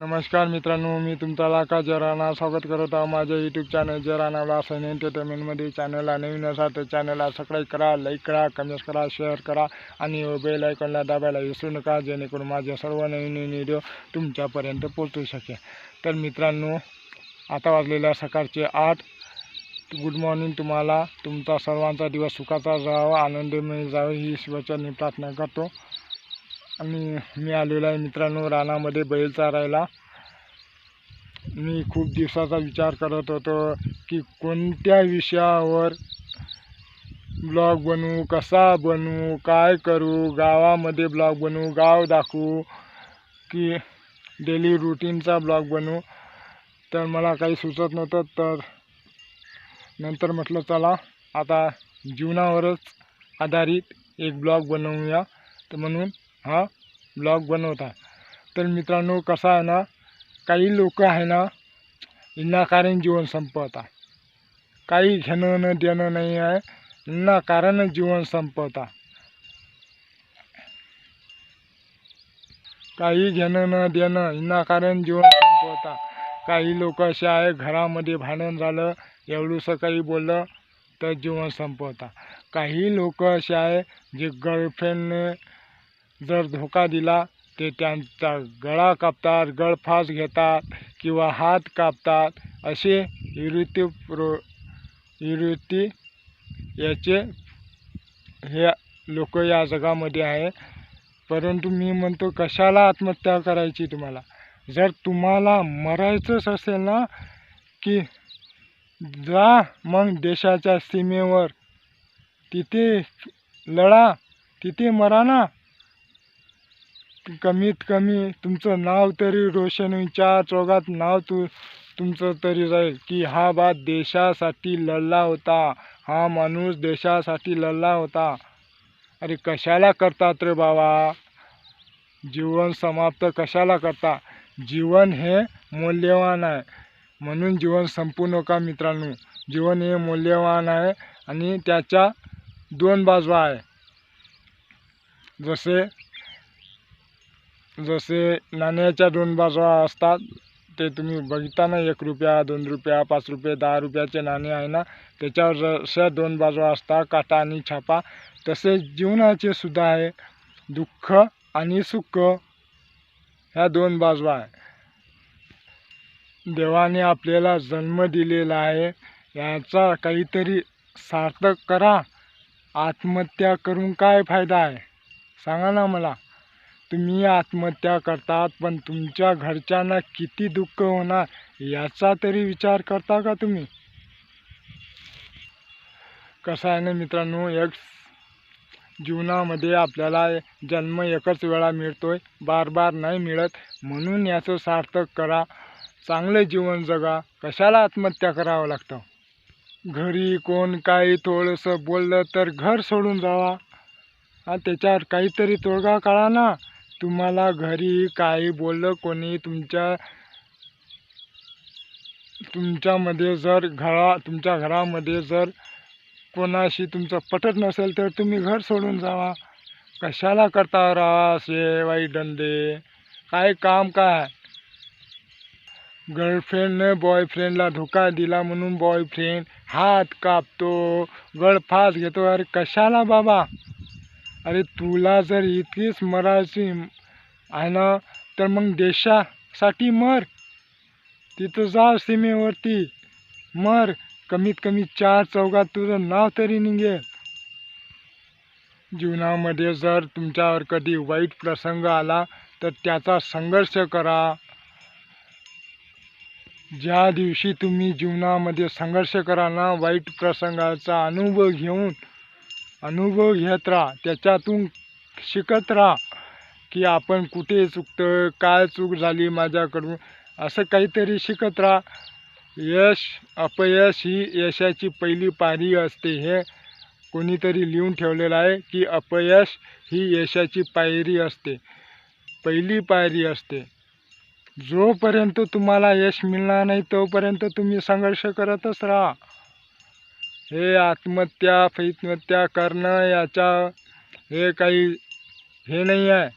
नमस्कार मित्रांनो मी तुमचा लाका जराना स्वागत करत आहो माझ्या यूट्यूब चॅनल जराना वासन एंटरटेनमेंटमध्ये चॅनलला नवीन असा तर चॅनलला सबस्क्राईब करा लाईक करा कमेंट करा शेअर करा आणि बेल आयकॉनला दाबायला विसरू नका जेणेकरून माझे सर्व नवीन नवीन व्हिडिओ तुमच्यापर्यंत पोहोचू शकेल. तर मित्रांनो आता वाजलेल्या सकाळचे आठ. गुड मॉर्निंग तुम्हाला तुमचा सर्वांचा दिवस सुखाचा जावा आनंदमय जावं ही शिवचरणी प्रार्थना करतो. आणि मी आलेलो आहे मित्रांनो रानामध्ये बैल चारायला. मी खूप दिवसाचा विचार करत होतो की कोणत्या विषयावर ब्लॉग बनवू कसा बनवू काय करू गावामध्ये ब्लॉग बनवू गाव दाखवू की डेली रुटीनचा ब्लॉग बनवू. तर मला काही सुचत नव्हतं तर नंतर म्हटलं चला आता जीवनावरच आधारित एक ब्लॉग बनवूया. तर म्हणून हा ब्लॉग बनवता. तर मित्रांनो कसा आहे ना काही लोक आहे ना विनाकारण जीवन संपवता. काही घेणं न देणं नाही आहे विनाकारण जीवन संपवता. काही घेणं न देणं विनाकारण जीवन संपवता. काही लोक असे आहे घरामध्ये भांडण झालं एवढूसं काही बोललं तर जीवन संपवता. काही लोक असे आहे जे गर्लफ्रेंडने जर धोका दिला ते त्यांचा गळा कापतात गळफास घेतात किंवा हात कापतात असे विवृत्ती प्रो विवृत्ती याचे हे लोक या जगामध्ये आहे. परंतु मी म्हणतो कशाला आत्महत्या करायची तुम्हाला? जर तुम्हाला मरायचंच असेल ना की जा मग देशाच्या सीमेवर. तिथे लढा तिथे मरा ना कमीत कमी तुमचं नाव तरी रोशन चार चौघात नाव तू तुमचं तरी जाईल की हा बा देशासाठी लढला होता. हा माणूस देशासाठी लढला होता. अरे कशाला करतात रे बाबा? जीवन समाप्त कशाला करता? जीवन हे मौल्यवान आहे. म्हणून जीवन संपू नका मित्रांनो. जीवन हे मौल्यवान आहे आणि त्याच्या दोन बाजू आहे. जसे जसे नाण्याच्या दोन बाजू असतात ते तुम्ही बघता ना एक रुपया दोन रुपया पाच रुपये दहा रुपयाचे नाणे आहे ना त्याच्यावर जशा दोन बाजू असतात काटा आणि छापा तसे जीवनाचे सुद्धा आहे. दुःख आणि सुख ह्या दोन बाजू आहे. देवाने आपल्याला जन्म दिलेला आहे याचा काहीतरी सार्थक करा. आत्महत्या करून काय फायदा आहे? सांगा ना मला. तुम्ही आत्महत्या करतात पण तुमच्या घरच्यांना किती दुःख होणार याचा तरी विचार करता का तुम्ही? कसं आहे ना मित्रांनो एक जीवनामध्ये आपल्याला जन्म एकच वेळा मिळतोय बार बार नाही मिळत. म्हणून याचं सार्थक करा चांगलं जीवन जगा. कशाला आत्महत्या करावं लागतं? घरी कोण काही थोडंसं बोललं तर घर सोडून जावा. हा त्याच्यावर काहीतरी तोडगा काढा ना. तुम्हाला घरी काही बोललं कोणी तुमच्या तुमच्यामध्ये जर घरा तुमच्या घरामध्ये जर कोणाशी तुमचं पटत नसेल तर तुम्ही घर सोडून जावा. कशाला करता राहा असे वाईट धंदे? काय काम काय? गर्लफ्रेंडने बॉयफ्रेंडला धोका दिला म्हणून बॉयफ्रेंड हात कापतो. गळफास घेतो. अरे कशाला बाबा? अरे तुला जर इतकीच मरायची आहे ना तर मग देशासाठी मर. तिथं जा सीमेवरती. मर. कमीत कमी चार चौघात तुझं नाव तरी निघेल. जीवनामध्ये जर तुमच्यावर कधी वाईट प्रसंग आला तर त्याचा संघर्ष करा. ज्या दिवशी तुम्ही जीवनामध्ये संघर्ष करा ना वाईट प्रसंगाचा अनुभव घेऊन अनुभव घेत राहा. त्याच्यातून शिकत राहा की आपण कुठे चुकतं काय चूक झाली माझ्याकडून. असं काहीतरी शिकत राहा. यश अपयश ही यशाची पहिली पायरी असते. हे कोणीतरी लिहून ठेवलेलं आहे की अपयश ही यशाची पायरी असते. पहिली पायरी असते. जोपर्यंत तुम्हाला यश मिळणार नाही तोपर्यंत तुम्ही संघर्ष करतच राहा. हे आत्महत्या फैत्महत्या करणं याच्या हे काही हे नाही आहे.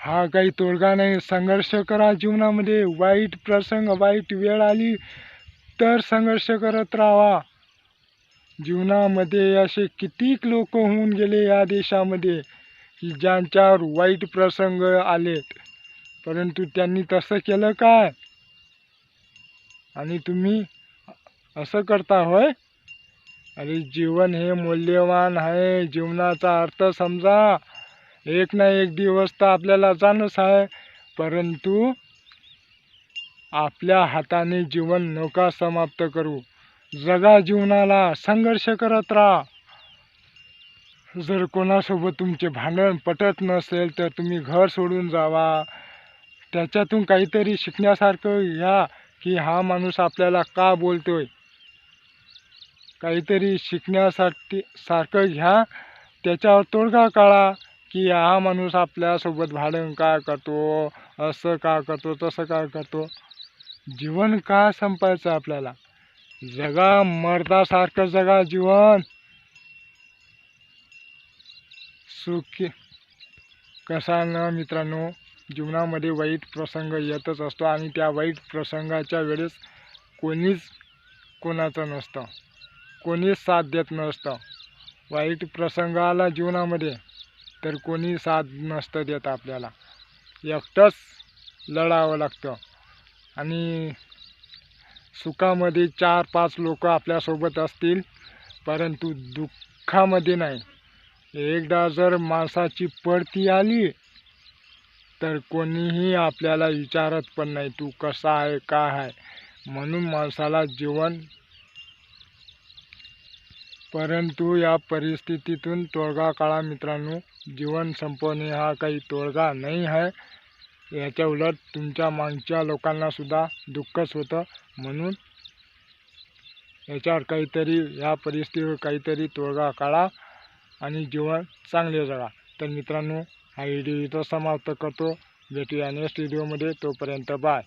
हा काही तोडगा नाही. संघर्ष करा जीवनामध्ये. वाईट प्रसंग वाईट वेळ आली तर संघर्ष करत राहा. जीवनामध्ये असे कितीक लोक होऊन गेले या देशामध्ये की ज्यांच्यावर वाईट प्रसंग आलेत. परंतु त्यांनी तसं केलं काय? आणि तुम्ही असं करता होय? अरे जीवन हे मूल्यवान आहे. जीवनाचा अर्थ समजा एक ना एक दिवस तर आपल्याला जाणंच आहे. परंतु आपल्या हाताने जीवन नका समाप्त करू. जगा जीवनाला संघर्ष करत राहा. जर कोणासोबत तुमचे भांडण पटत नसेल तर तुम्ही घर सोडून जावा. त्याच्यातून काहीतरी शिकण्यासारखं घ्या की हा माणूस आपल्याला का बोलतोय? काहीतरी शिकण्यासाठी सारखं घ्या. त्याच्यावर तोडगा काढा की हा माणूस आपल्यासोबत भांडण का करतो असं का करतो तसं का करतो. जीवन का संपायचं आपल्याला? जगा मर्दासारखं जगा जीवन. सुखी. कसा न मित्रांनो जीवनामध्ये वाईट प्रसंग येतच असतो आणि त्या वाईट प्रसंगाच्या वेळेस कोणीच कोणाचं नसतं. कोणीच साथ देत नसतं. वाईट प्रसंग आला जीवनामध्ये तर कोणी साथ नसतं देत आपल्याला. एकटंच लढावं लागतं. आणि सुखामध्ये चार पाच लोक आपल्यासोबत असतील परंतु दुःखामध्ये नाही. एकदा जर माणसाची पडती आली तर कोणीही आपल्याला विचारत पण नाही तू कसा आहे? का आहे? म्हणून माणसाला जीवन परंतु या परिस्थितीतून तोडगा काढा मित्रांनो. जीवन संपवणे हा काही तोडगा नाही आहे. याच्या उलट तुमच्या मागच्या लोकांनासुद्धा दुःखच होतं. म्हणून याच्यावर काहीतरी या परिस्थितीवर काहीतरी तोडगा काढा आणि जीवन चांगले जगा. तर मित्रांनो हा व्हिडिओ इथं समाप्त करतो. भेटूया नेक्स्ट व्हिडिओमध्ये तोपर्यंत बाय